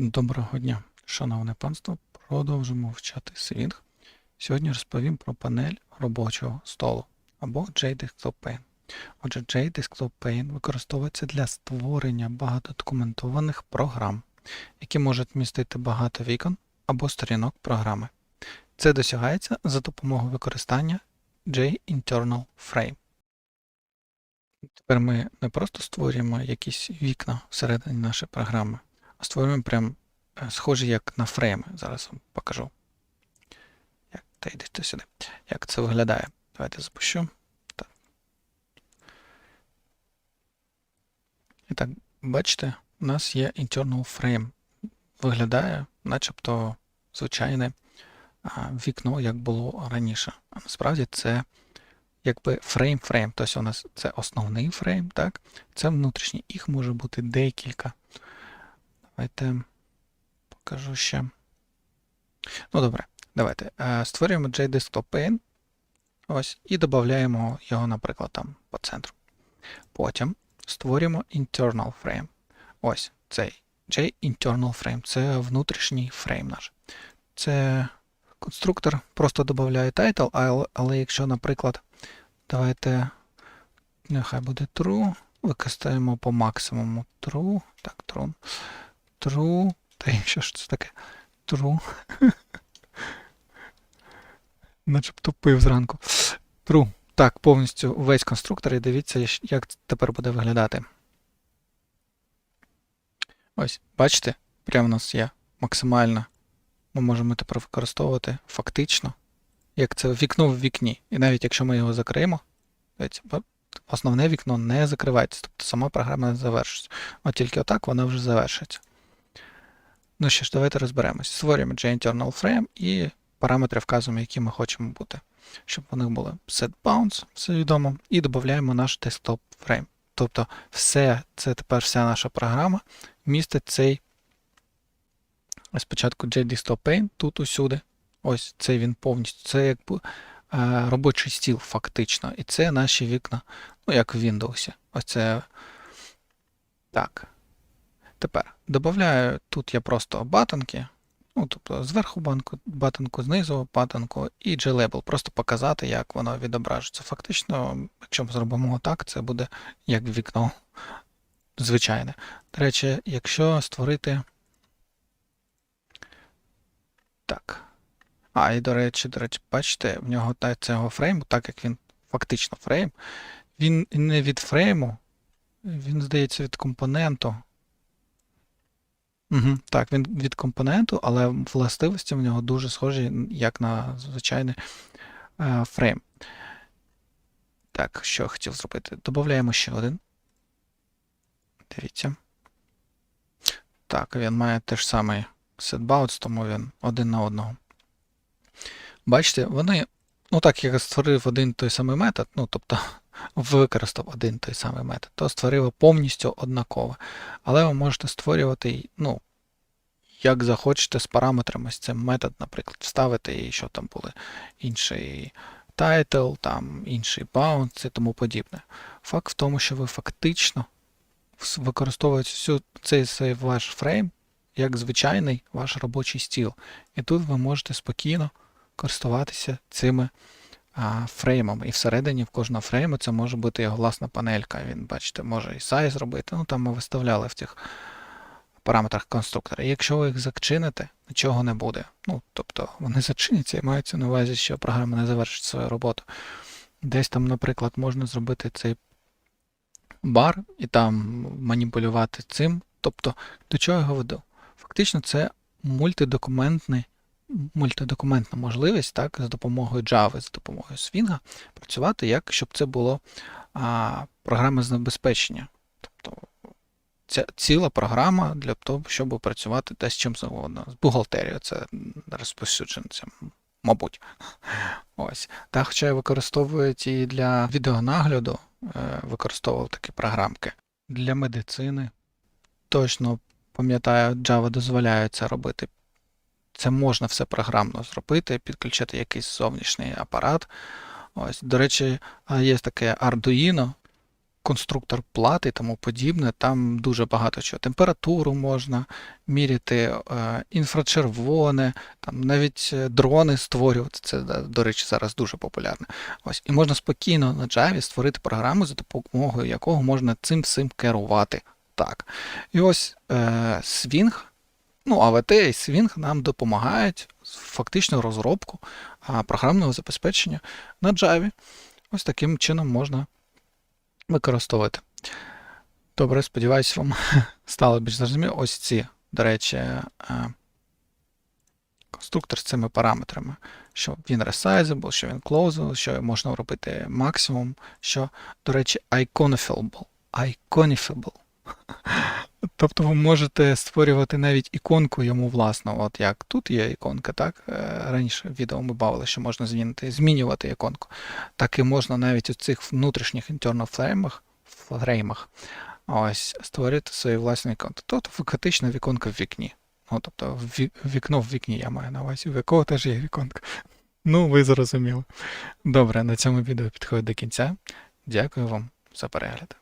Доброго дня, шановне панство. Продовжимо вчати Swing. Сьогодні розповім про панель робочого столу або JDesktop Pane. Отже, JDesktop Pane використовується для створення багатодокументованих програм, які можуть містити багато вікон або сторінок програми. Це досягається за допомогою використання JInternal Frame. Тепер ми не просто створюємо якісь вікна всередині нашої програми, створюємо прям е, схожі як на фрейми. Зараз вам покажу. Як, та йдете сюди. Як це виглядає? Давайте запущу. Так. І так, бачите, у нас є internal frame. Виглядає, начебто, звичайне вікно, як було раніше. А насправді це якби фрейм-фрейм. Тобто у нас це основний фрейм, так? Це внутрішній. Їх може бути декілька. Давайте покажу ще. Ну, добре, давайте. Е, Створюємо JDesktop. Ось, і додаємо його, наприклад, там по центру. Потім створюємо internal frame. Ось цей JInternal frame. Це внутрішній фрейм наш. Це конструктор просто додає title, але, але якщо, наприклад, давайте нехай буде true, використаємо по максимуму true. Так, true. True. Та й що ж це таке? True. Начебто пив зранку. True. Так, повністю весь конструктор і дивіться, як тепер буде виглядати. Ось, бачите, прямо у нас є максимально. Ми можемо тепер використовувати фактично, як це вікно в вікні. І навіть якщо ми його закриємо, основне вікно не закривається, тобто сама програма не завершиться. От тільки отак вона вже завершиться. Ну що ж, давайте розберемось. Створюємо JInternal Frame і параметри вказуємо, які ми хочемо бути. Щоб вони були setBounds, все відомо, і додаємо наш desktop frame. Тобто, все, це тепер вся наша програма містить цей спочатку JDesktop Pane, тут усюди. Ось цей він повністю. Це якби е, робочий стіл, фактично. І це наші вікна, ну, як в Windows. Ось це. Так. Тепер додаю тут я просто батонки. Ну, тобто зверху банку, батонку, знизу батонку і JLabel. Просто показати, як воно відображується. Фактично, якщо ми зробимо так, це буде як вікно звичайне. До речі, якщо створити. Так. А, і до речі, до речі, бачите, в нього та цього фрейму, так як він фактично фрейм, він не від фрейму, він, здається, від компоненту. Угу, Так, він від компоненту, але властивості в нього дуже схожі, як на звичайний е, фрейм. Так, що я хотів зробити? Додаємо ще один. Дивіться. Так, він має теж самий setbouts, тому він один на одного. Бачите, вони, ну так як я створив один той самий метод, ну тобто використав один той самий метод, то створив повністю однаково. Але ви можете створювати, ну, як захочете з параметрами з цим метод, наприклад, вставити і що там були інший title, там інший bounce і тому подібне. Факт в тому, що ви фактично використовуєте всю цей, цей ваш фрейм як звичайний ваш робочий стіл. І тут ви можете спокійно користуватися цими а, фреймами. І всередині в кожного фрейму це може бути його власна панелька. Він, бачите, може і сайз робити. Ну там ми виставляли в цих параметрах конструктора. І якщо ви їх зачините, нічого не буде. Ну, тобто вони зачиняться і мається на увазі, що програма не завершить свою роботу. Десь там, наприклад, можна зробити цей бар і там маніпулювати цим. Тобто, до чого я його веду? Фактично, це мультидокументний, мультидокументна можливість так, за допомогою Java, за допомогою Swing працювати, як щоб це було а, програма забезпечення. Тобто ця ціла програма для того, щоб працювати десь чим завгодно. З бухгалтерією це розповсюджеться, мабуть. Ось. Та, хоча використовують і для відеонагляду, е, використовував такі програмки. Для медицини точно пам'ятаю, Java дозволяє це робити. Це можна все програмно зробити, підключити якийсь зовнішній апарат. Ось, До речі, є таке Arduino, конструктор плати і тому подібне. Там дуже багато чого. Температуру можна міряти, е, інфрачервоне, там навіть е, дрони створювати. Це, до речі, зараз дуже популярне. Ось. І можна спокійно на Java створити програму, за допомогою якого можна цим всім керувати. Так. І ось е, Swing, ну, AVT і Swing нам допомагають фактично розробку а, програмного забезпечення на Java. Ось таким чином можна використовувати. Добре, сподіваюсь, вам стало більш зрозуміло. Ось ці, до речі, е, конструктор з цими параметрами, що він resizable, що він closable, що можна робити максимум, що, до речі, iconifable. Iconifable. Тобто ви можете створювати навіть іконку йому власну. От як тут є іконка, так? Е, Раніше в відео ми бавили, що можна змінити, змінювати іконку. Так і можна навіть у цих внутрішніх internal фреймах, ось, створити свої власні іконки. Тобто фактично віконка в вікні. Ну, тобто вікно в вікні я маю на увазі, у якого теж є віконка. Ну, ви зрозуміли. Добре, на цьому відео підходить до кінця. Дякую вам за перегляд.